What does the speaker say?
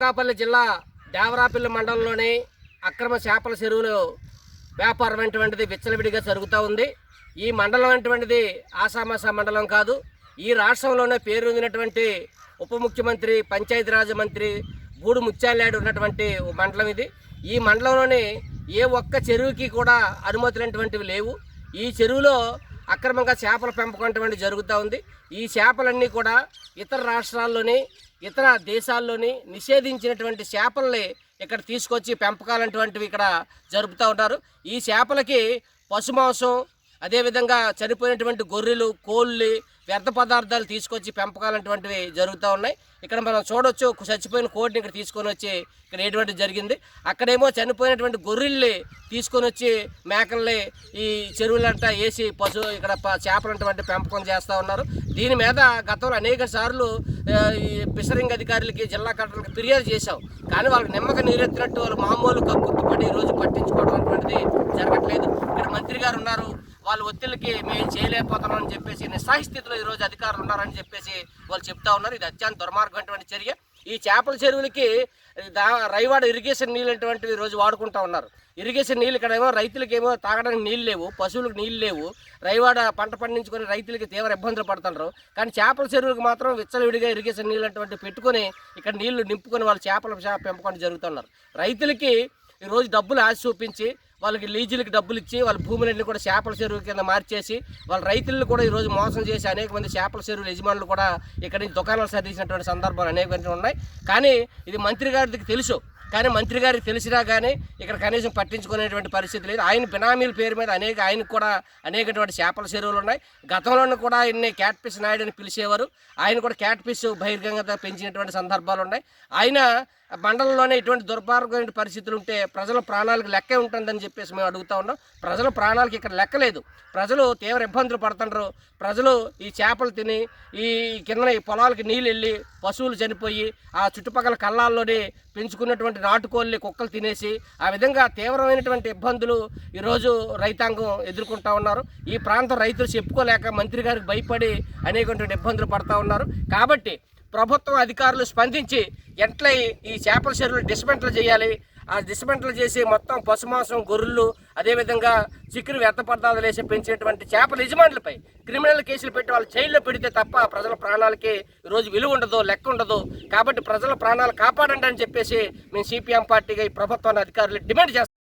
అనకాపల్లి జిల్లా దేవరాపల్లి మండలంలోని అక్రమ చేపల చెరువులు వ్యాపారం అటువంటిది విచ్చలవిడిగా జరుగుతూ ఉంది. ఈ మండలం అటువంటిది ఆసామాసా మండలం కాదు. ఈ రాష్ట్రంలోనే పేరొందినటువంటి ఉప ముఖ్యమంత్రి పంచాయతీరాజ్ మంత్రి గూడు ముత్యాలాడు ఉన్నటువంటి మండలం ఇది. ఈ మండలంలోని ఏ ఒక్క చెరువుకి కూడా అనుమతులైనటువంటివి లేవు. ఈ చెరువులో అక్రమంగా చేపల పెంపకం అటువంటి జరుగుతూ ఉంది. ఈ చేపలన్నీ కూడా ఇతర రాష్ట్రాల్లోని ఇతర దేశాల్లోని నిషేధించినటువంటి చేపల్ని ఇక్కడ తీసుకొచ్చి పెంపకాలంటువంటివి ఇక్కడ జరుపుతూ ఉంటారు. ఈ చేపలకి పశుమాంసం అదేవిధంగా చనిపోయినటువంటి గొర్రెలు కోళ్ళు వ్యర్థ పదార్థాలు తీసుకొచ్చి పెంపకాలంటువంటివి జరుగుతూ ఉన్నాయి. ఇక్కడ మనం చూడొచ్చు చచ్చిపోయిన కోడిని ఇక్కడ తీసుకొని వచ్చి ఇక్కడ ఎటువంటి జరిగింది. అక్కడేమో చనిపోయినటువంటి గొర్రెల్ని తీసుకొని వచ్చి మేకల్ని ఈ చెరువులంతా వేసి పశు ఇక్కడ చేపలంటువంటి పెంపకం చేస్తూ ఉన్నారు. దీని మీద గతంలో అనేక సార్లు ఈ ఫిషరింగ్ అధికారులకి జిల్లా కలెక్టర్లకు ఫిర్యాదు చేశాం. కానీ వాళ్ళకి నిమ్మక నీరెత్తినట్టు వాళ్ళు మామూలు కక్కుర్తిపడి ఈరోజు పట్టించుకోవడం అటువంటిది జరగట్లేదు ఇక్కడ మంత్రి గారు ఉన్నారు ఒత్తిళ్ళకి మేము చేయలేకపోతున్నాం అని చెప్పేసి నిస్సాహిస్థితిలో ఈరోజు అధికారులు ఉన్నారని చెప్పేసి వాళ్ళు చెప్తా ఉన్నారు. ఇది అత్యంత దుర్మార్గమైనటువంటి చర్య. ఈ చేపల చెరువులకి దా రైవాడ ఇరిగేషన్ నీళ్ళు అటువంటివి రోజు వాడుకుంటా ఉన్నారు. ఇరిగేషన్ నీళ్ళు ఇక్కడ ఏమో రైతులకేమో తాగడానికి నీళ్ళు లేవు పశువులకు నీళ్ళు లేవు. రైవాడ పంట పండించుకొని రైతులకి తీవ్ర ఇబ్బందులు పడుతున్నారు కానీ చేపల చెరువులకు మాత్రం విచ్చలవిడిగా ఇరిగేషన్ నీళ్ళు అటువంటి పెట్టుకొని ఇక్కడ నీళ్ళు నింపుకొని వాళ్ళు చేపల చేప పెంపకం జరుగుతున్నారు. రైతులకి ఈరోజు డబ్బులు ఆశ చూపించి వాళ్ళకి లీజులకి డబ్బులు ఇచ్చి వాళ్ళ భూములన్నీ కూడా చేపల చెరువు కింద మార్చేసి వాళ్ళ రైతులను కూడా ఈరోజు మోసం చేసి అనేక మంది చేపల చెరువుల యజమానులు కూడా ఇక్కడి నుంచి దుకాణాలు సర్దించినటువంటి సందర్భాలు అనేక ఉన్నాయి. కానీ ఇది మంత్రి గారికి తెలుసు. కానీ మంత్రి గారికి తెలిసినా కానీ ఇక్కడ కనీసం పట్టించుకునేటువంటి పరిస్థితి లేదు. ఆయన బినామీల పేరు మీద అనేక ఆయనకు కూడా అనేకటువంటి చేపల చెరువులు ఉన్నాయి. గతంలోనూ కూడా ఆయన్ని క్యాట్ ఫిష్ నాయుడు అని పిలిచేవారు. ఆయన కూడా క్యాట్ ఫిష్ బహిర్గంగా పెంచినటువంటి సందర్భాలు ఉన్నాయి. ఆయన మండలంలోనే ఇటువంటి దుర్భార్గమైన పరిస్థితులు ఉంటే ప్రజల ప్రాణాలకు లెక్కే ఉంటుందని చెప్పేసి మేము అడుగుతా ఉన్నాం. ప్రజల ప్రాణాలకి ఇక్కడ లెక్క లేదు. ప్రజలు తీవ్ర ఇబ్బందులు పడుతుండ్రు. ప్రజలు ఈ చేపలు తిని ఈ కింద ఈ పొలాలకి నీళ్ళు వెళ్ళి పశువులు చనిపోయి ఆ చుట్టుపక్కల కళ్ళాల్లోనే పెంచుకున్నటువంటి నాటుకోళ్ళని కుక్కలు తినేసి ఆ విధంగా తీవ్రమైనటువంటి ఇబ్బందులు ఈరోజు రైతాంగం ఎదుర్కొంటా ఉన్నారు. ఈ ప్రాంతం రైతులు చెప్పుకోలేక మంత్రి గారికి భయపడి అనేకటువంటి ఇబ్బందులు పడతా ఉన్నారు. కాబట్టి ప్రభుత్వం అధికారులు స్పందించి ఎట్లా ఈ- ఈ చేపల చెరువులు డిస్మెంటల్ చేయాలి? ఆ డిస్మెంటల్ చేసి మొత్తం పశుమాంసం గొర్రెలు అదేవిధంగా చిక్కులు వ్యర్థ పదార్థాలు వేసి పెంచినటువంటి చేపల యజమానులపై క్రిమినల్ కేసులు పెట్టి వాళ్ళు జైల్లో పెడితే తప్ప ప్రజల ప్రాణాలకి ఈరోజు విలువ ఉండదు లెక్క ఉండదు. కాబట్టి ప్రజల ప్రాణాలు కాపాడండి అని చెప్పేసి మేము సిపిఎం పార్టీగా ఈ ప్రభుత్వాన్ని అధికారులు డిమాండ్ చేస్తాం